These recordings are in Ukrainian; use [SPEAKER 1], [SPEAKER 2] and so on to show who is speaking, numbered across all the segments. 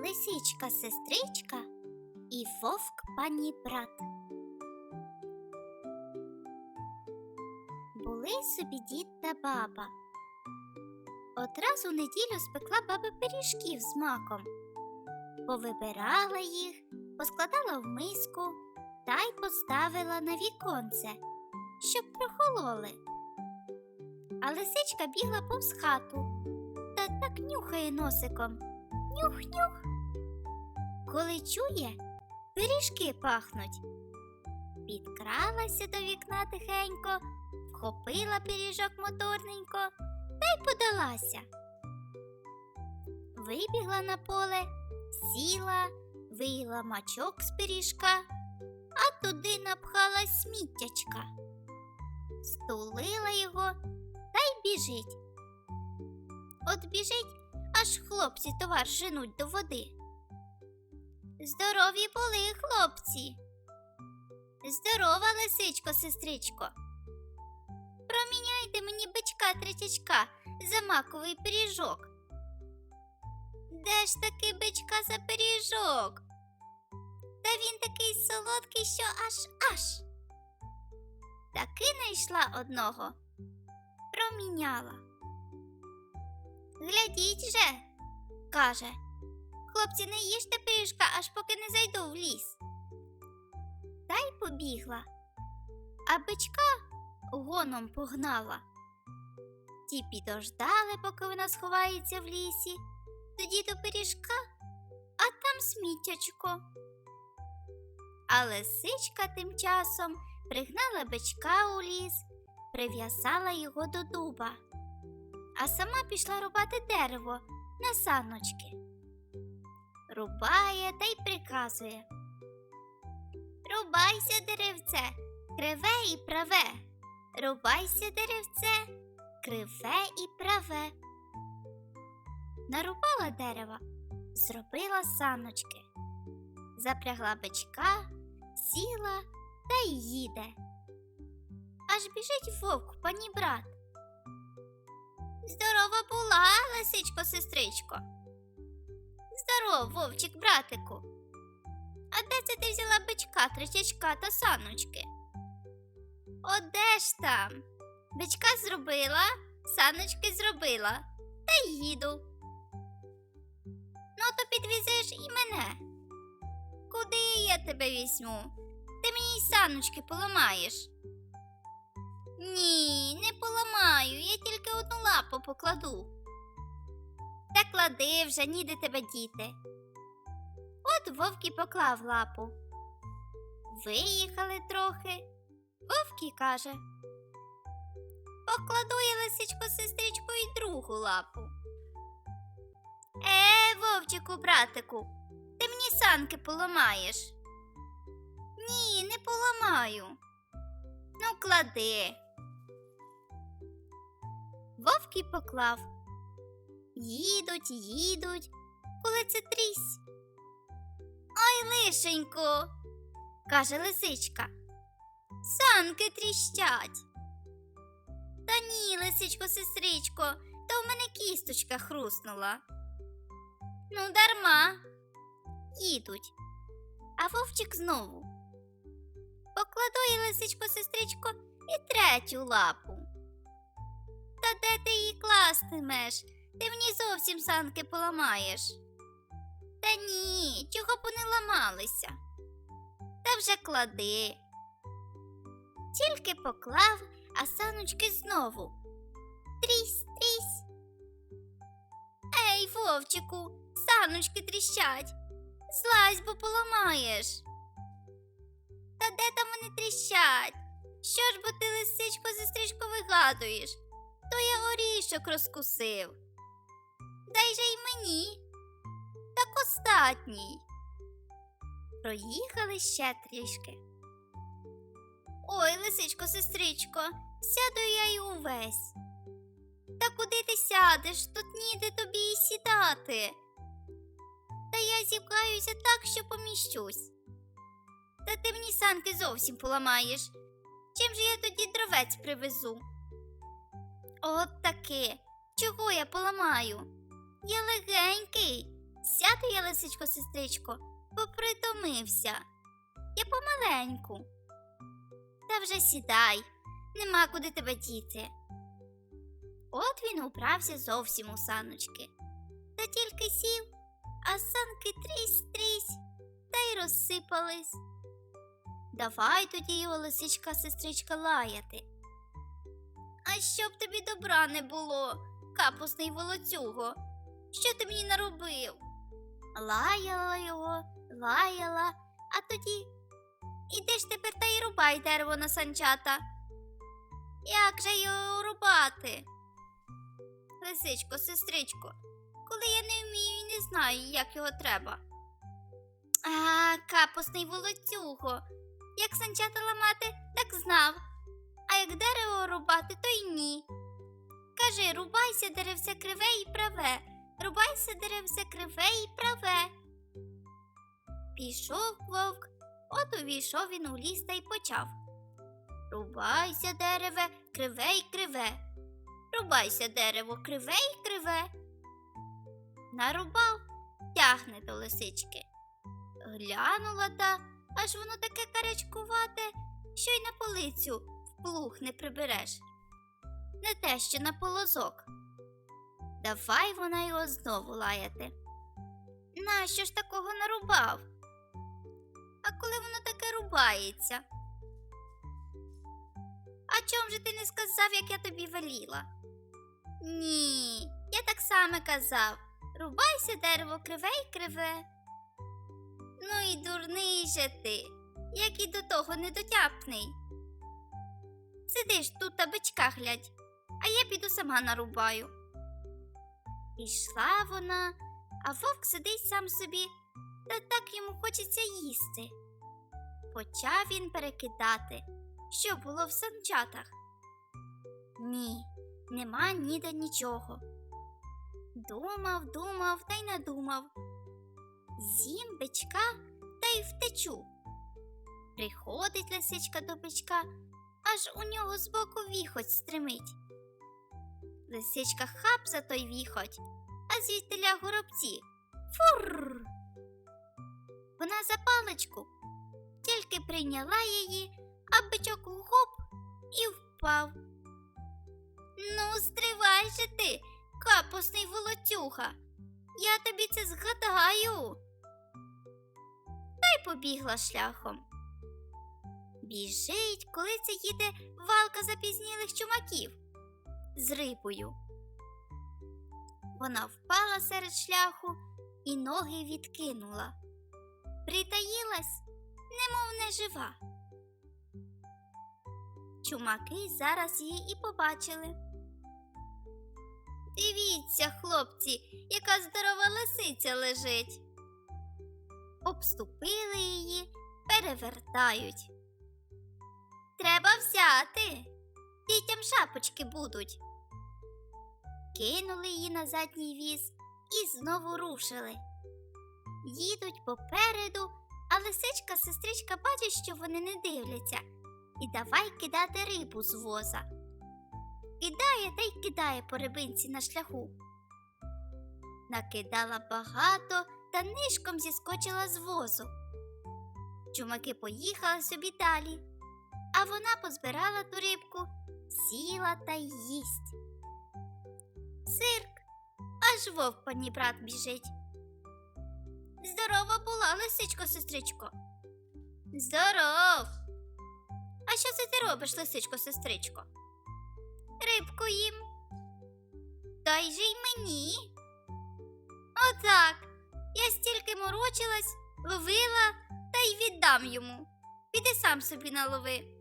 [SPEAKER 1] лисичка сестричка і вовк пані брат. Були собі дід та баба. Одразу неділю спекла баба пиріжків з маком, повибирала їх, поскладала в миску та й поставила на віконце, щоб прохололи. А лисичка бігла повз хату та так нюхає носиком. Нюх-нюх. Коли чує, пиріжки пахнуть. Підкралася до вікна тихенько, вхопила пиріжок моторненько та й подалася. Вибігла на поле, сіла, виїла мачок з пиріжка, а туди напхала сміттячка. Стулила його та й біжить. От біжить, аж хлопці товар женуть до води. Здорові були хлопці. Здорова, лисичко, сестричко. Проміняйте мені бичка третячка за маковий пиріжок. Де ж таки бичка за пиріжок? Та він такий солодкий, що аж аж. Таки знайшла одного, проміняла. Глядіть же, каже. Хлопці, не їжте пиріжка, аж поки не зайду в ліс. Та й побігла, а бичка гоном погнала. Ті підождали, поки вона сховається в лісі, тоді до пиріжка, а там сміттячко. А лисичка тим часом пригнала бичка у ліс, прив'язала його до дуба, а сама пішла рубати дерево на саночки. Рубає та й приказує. Рубайся, деревце, криве і праве. Рубайся, деревце, криве і праве. Нарубала дерева, зробила саночки, запрягла бичка, сіла та й їде. Аж біжить вовк, пані брат. Здорова була, лисичко, сестричко. Здоров, вовчик, братику. А де це ти взяла бичка, третячка та саночки? О, де ж там? Бичка зробила, саночки зробила, та й їду. Ну, то підвізеш і мене. Куди я тебе візьму? Ти мені й саночки поламаєш. Ні, не поламаю, я тільки одну лапу покладу. Та клади вже, ніде тебе діти. От вовк і поклав лапу. Виїхали трохи. Вовк і каже. Покладу я лисичко сестричку і другу лапу. Е, вовчику, братику, ти мені санки поламаєш. Ні, не поламаю. Ну, клади. Вовк і поклав. Їдуть, їдуть, коли це трісь. Ой, лишенько, каже лисичка. Санки тріщать. Та ні, лисичко, сестричко, то в мене кісточка хруснула. Ну, дарма. Їдуть. А вовчик знову. Покладу я лисичко, сестричко, і третю лапу. Та де ти її кластимеш? Ти мені зовсім санки поламаєш. Та ні, чого б вони ламалися. Та вже клади. Тільки поклав, а саночки знову. Трісь, трісь. Ей, вовчику, саночки тріщать. Злазь, бо поламаєш. Та де там вони тріщать? Що ж бо ти лисичко сестричко вигадуєш? То я орішок розкусив. Дай же й мені. Так остатній. Проїхали ще трішки. Ой, лисичко, сестричко, сяду я й увесь. Та куди ти сядеш? Тут ніде тобі і сідати. Та я зібгаюся так, що поміщусь. Та ти мені санки зовсім поламаєш. Чим же я тоді дровець привезу? От таки. Чого я поламаю? Я легенький, Сяду я, лисичко, сестричко, попритомився. Я помаленьку. Та вже сідай, нема куди тебе діти. От він управся зовсім у саночки. Та тільки сів, а санки трісь-трісь, та й розсипались. Давай тоді його лисичка сестричка лаяти. А щоб тобі добра не було, капусний волоцюго, що ти мені наробив? Лаяла його, лаяла, а тоді іди ж тепер та й рубай дерево на санчата. Як же його рубати? Лисичко, сестричко, коли я не вмію і не знаю, як його треба. А, капусний волоцюго. Як санчата ламати, так знав. А як дерево рубати, то й ні. Кажи, рубайся деревце криве і праве, рубайся деревце криве і праве. Пішов вовк, от увійшов він у ліс та й почав. Рубайся, дереве, криве й криве. Рубайся, дерево, криве й криве. Нарубав, тягне до лисички. Глянула та, аж воно таке карячкувате, що й на полицю плуг не прибереш. Не те, що на полозок. Давай вона його знову лаяти. Нащо ж такого нарубав? А коли воно таке рубається? А чом же ти не сказав, як я тобі веліла? Ні, я так само казав. Рубайся дерево криве й криве. Ну і дурний же ти, як і до того недотяпний. Сидиш тут та бичка глядь, а я піду сама нарубаю. Пішла вона, а вовк сидить сам собі, та так йому хочеться їсти. Почав він перекидати, що було в санчатах. Ні, нема ніде нічого. Думав, думав та й надумав. З'їм бичка та й втечу. Приходить лисичка до бичка, аж у нього збоку віхоть стримить. Лисичка хап за той віхоть, а звідтиля горобці. Фур. Вона за паличку, тільки прийняла її, а бичок гоп і впав. Ну, стривай же ти, капусний волоцюга. Я тобі це згадаю. Та й побігла шляхом. Біжить, коли це їде валка запізнілих чумаків з рибою. Вона впала серед шляху і ноги відкинула. Притаїлась, немов не жива. Чумаки зараз її і побачили. Дивіться, хлопці, яка здорова лисиця лежить. Обступили її, перевертають. Треба взяти. Дітям шапочки будуть. Кинули її на задній віз і знову рушили. Їдуть попереду, а лисичка сестричка бачить, що вони не дивляться, і давай кидати рибу з воза. Кидає та й кидає по рибинці на шляху. Накидала багато та нишком зіскочила з возу. Чумаки поїхали собі далі, а вона позбирала ту рибку, сіла та їсть. Цирк, аж вовк по ній брат біжить. Здорова була, лисичко, сестричко. Здоров. А що це ти робиш, лисичко, сестричко? Рибку їм. Дай же й мені. Отак. Я стільки морочилась, ловила та й віддам йому. Піди сам собі налови.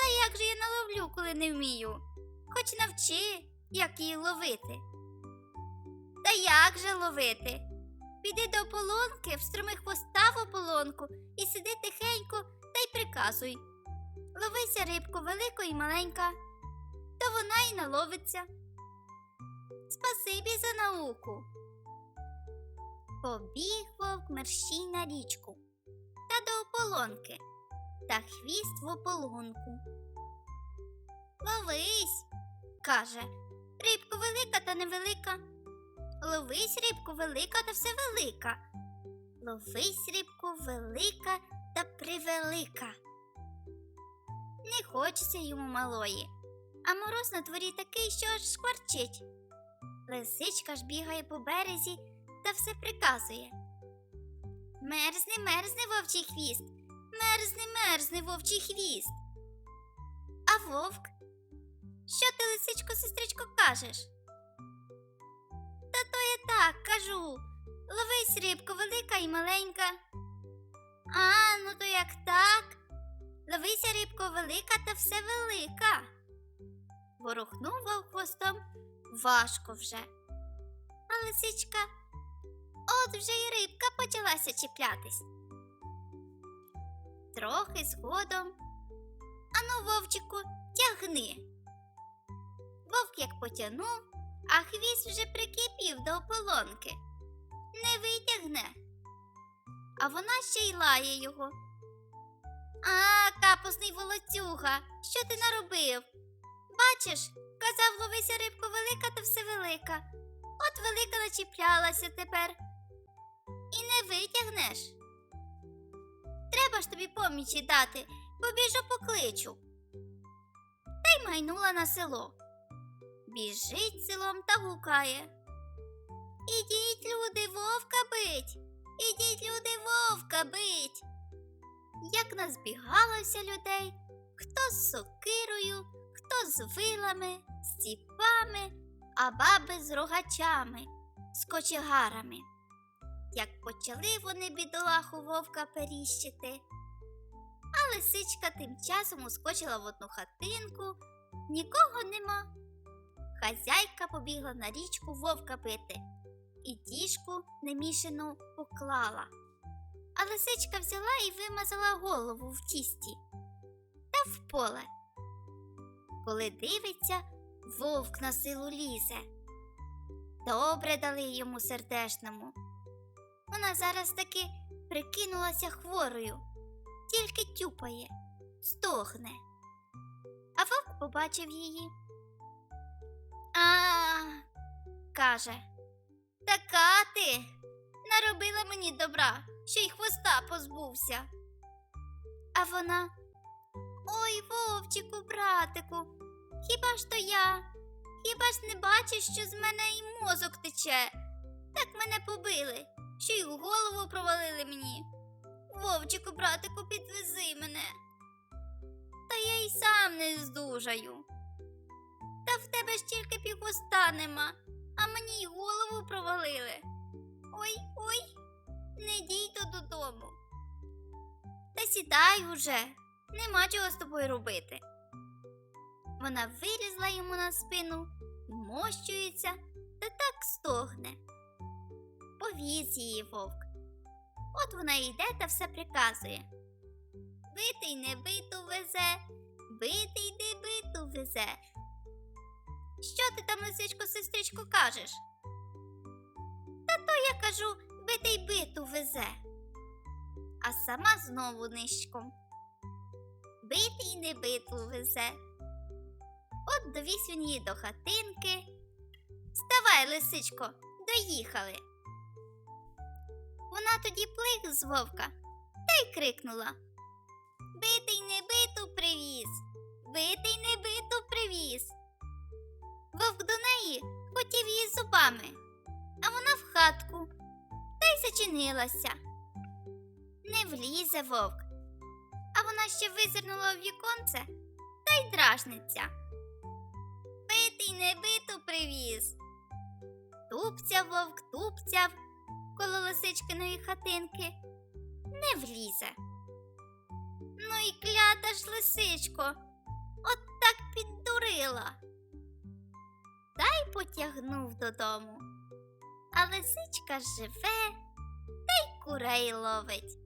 [SPEAKER 1] Та як же я наловлю, коли не вмію? Хоч навчи, як її ловити. Та як же ловити? Піди до ополонки, встроми хвоста в ополонку і сиди тихенько та й приказуй. Ловися рибку велика і маленька, то вона й наловиться. Спасибі за науку. Побіг вовк мерщій на річку та до ополонки, та хвіст в ополонку. Ловись, каже, рибка велика та невелика. Ловись рибку велика та все велика. Ловись рибку велика та превелика. Не хочеться йому малої, а мороз на дворі такий, що аж шкварчить. Лисичка ж бігає по березі та все приказує. Мерзне, мерзне вовчий хвіст, мерзне, мерзне вовчий хвіст. А вовк? Що ти, лисичко, сестричко, кажеш? Та то я так кажу. Ловись рибко велика і маленька. А, ну то як так? Ловися рибко велика та все велика. Ворухнув вовк хвостом важко вже. А лисичка, от вже й рибка почалася чіплятись. Трохи згодом. Ану, вовчику, тягни. Вовк як потягнув, а хвіст вже прикипів до ополонки. Не витягне. А вона ще й лає його. А, капусний волоцюга, що ти наробив? Бачиш, казав ловися рибко велика та все велика. От велика начіплялася тепер. І не витягнеш. Треба ж тобі помічі дати, побіжу покличу. Та й майнула на село. Біжить селом та гукає. Ідіть, люди, вовка бить. Ідіть, люди, вовка бить. Як назбігалося людей, хто з сокирою, хто з вилами, з ціпами, а баби з рогачами, з кочегарами. Як почали вони бідолаху вовка періщити, а лисичка тим часом ускочила в одну хатинку, нікого нема. Хазяйка побігла на річку вовка бити і діжку немішану поклала. А лисичка взяла і вимазала голову в тісті та в поле. Коли дивиться, вовк на силу лізе. Добре дали йому сердешному. Вона зараз таки прикинулася хворою, тільки тюпає, стогне. А вовк побачив її. А, каже, така ти наробила мені добра, що й хвоста позбувся. А вона. Ой, вовчику, братику, хіба ж то я? Хіба ж не бачиш, що з мене і мозок тече? Так мене побили, що й голову провалили мені. Вовчику, братику, підвези мене. Та я й сам не здужаю. Та в тебе ж тільки півхвоста нема, а мені й голову провалили. Ой, ой, не дійто додому. Та сідай уже, нема чого з тобою робити. Вона вилізла йому на спину, вмощується та так стогне. Повіз її вовк. От вона йде та все приказує. Битий не биту везе, битий не биту везе. Що ти там, лисичко, сестричко, кажеш? Та то я кажу, битий биту везе. А сама знову нишком. Битий не биту везе. От довіз він її до хатинки. Вставай, лисичко, доїхали. Вона тоді плих з вовка та й крикнула. Битий не биту привіз, битий не биту привіз. Вовк до неї хотів її зубами, а вона в хатку та й зачинилася. Не влізе вовк, а вона ще визирнула в віконце та й дражниться. Битий не биту привіз. Тупцяв вовк, тупцяв коло лисичкиної хатинки. Не влізе. Ну і клята ж лисичко, от так піддурила. Та й потягнув додому. А лисичка живе та й курей ловить.